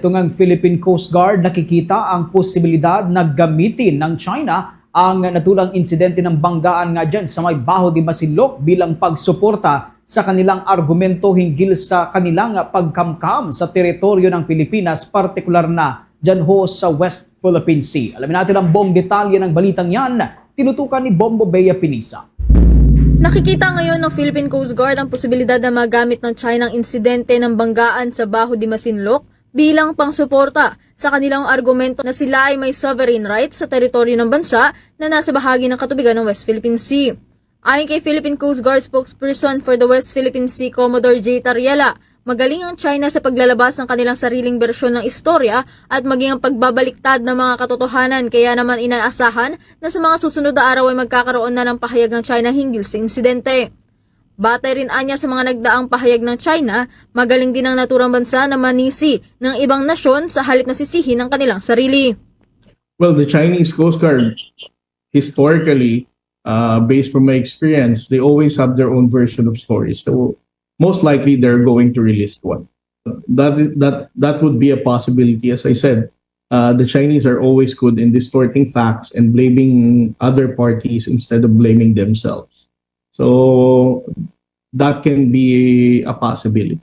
Ito ngang Philippine Coast Guard nakikita ang posibilidad na gamitin ng China ang natulang insidente ng banggaan nga dyan sa may Baho de Masinloc bilang pagsuporta sa kanilang argumento hinggil sa kanilang pagkamkam sa teritoryo ng Pilipinas, partikular na dyan ho sa West Philippine Sea. Alamin natin ang buong detalye ng balitang yan, tinutukan ni Bombo Bea Pinisa. Nakikita ngayon ng Philippine Coast Guard ang posibilidad na magamit ng China ang insidente ng banggaan sa Baho de Masinloc bilang pangsuporta sa kanilang argumento na sila ay may sovereign rights sa teritoryo ng bansa na nasa bahagi ng katubigan ng West Philippine Sea. Ayon kay Philippine Coast Guard spokesperson for the West Philippine Sea, Commodore J. Tariela, magaling ang China sa paglalabas ng kanilang sariling bersyon ng istorya at maging ang pagbabaliktad ng mga katotohanan kaya naman inaasahan na sa mga susunod na araw ay magkakaroon na ng pahayag ng China hinggil sa insidente. Batay rin anya sa mga nagdaang pahayag ng China, magaling din ang naturang bansa na manisi ng ibang nasyon sa halip na sisihin ng kanilang sarili. Well, the Chinese Coast Guard, historically, uh, based from my experience, they always have their own version of stories. So most likely they're going to release one. That that that would be a possibility. As I said, uh, the Chinese are always good in distorting facts and blaming other parties instead of blaming themselves. So that can be a possibility.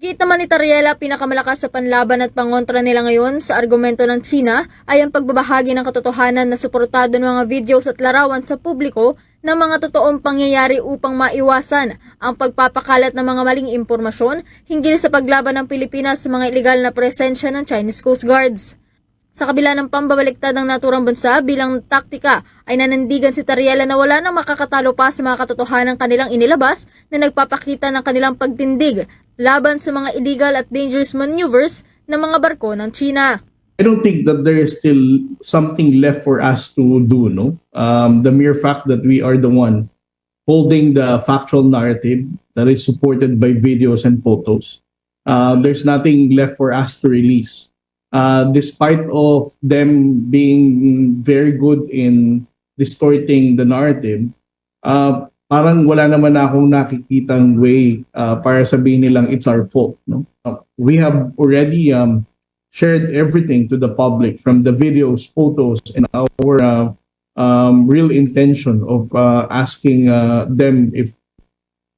Git naman ni Tariela, pinakamalakas sa panlaban at pangontra nila ngayon sa argumento ng China ay ang pagbabahagi ng katotohanan na suportado ng mga videos at larawan sa publiko ng mga totoong pangyayari upang maiwasan ang pagpapakalat ng mga maling impormasyon hinggil sa paglaban ng Pilipinas sa mga ilegal na presensya ng Chinese Coast Guards. Sa kabila ng pambabaliktad ng naturang bansa bilang taktika ay nanandigan si Tariela na wala nang makakatalo pa sa mga katotohanan kanilang inilabas na nagpapakita ng kanilang pagtindig laban sa mga illegal at dangerous maneuvers ng mga barko ng China. I don't think that there is still something left for us to do. No, um, the mere fact that we are the one holding the factual narrative that is supported by videos and photos. Uh, there's nothing left for us to release. Uh, despite of them being very good in distorting the narrative, uh, parang wala naman na akong nakikitang way uh, para sabihin nilang it's our fault. No, Uh, we have already um, shared everything to the public from the videos, photos, and our uh, um, real intention of uh, asking uh, them if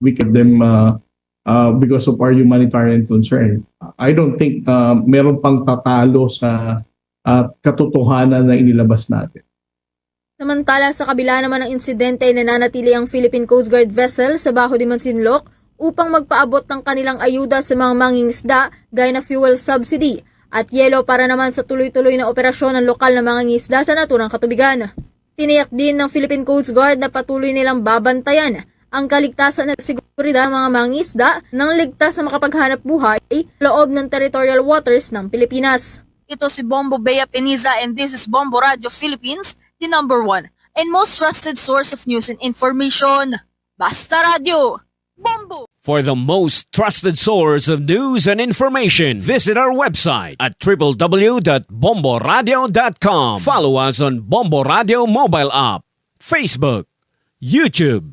we can them uh, uh, because of our humanitarian concern. I don't think uh, meron pang tatalo sa uh, katotohanan na inilabas natin. Samantala sa kabila naman ng insidente ay nananatili ang Philippine Coast Guard vessel sa Baho de Mansinloc upang magpaabot ng kanilang ayuda sa mga mangingisda gaya na fuel subsidy at yelo para naman sa tuloy-tuloy na operasyon ng lokal na mangingisda sa naturang katubigan. Tiniyak din ng Philippine Coast Guard na patuloy nilang babantayan ang kaligtasan at seguridad ng mga mangingisda nang ligtas na makapaghanap buhay loob ng territorial waters ng Pilipinas. Ito si Bombo Bea Peniza and this is Bombo Radio Philippines, the number one and most trusted source of news and information. Basta Radio! Bombo! For the most trusted source of news and information, visit our website at www.bomboradio.com. Follow us on Bombo Radio mobile app, Facebook, YouTube,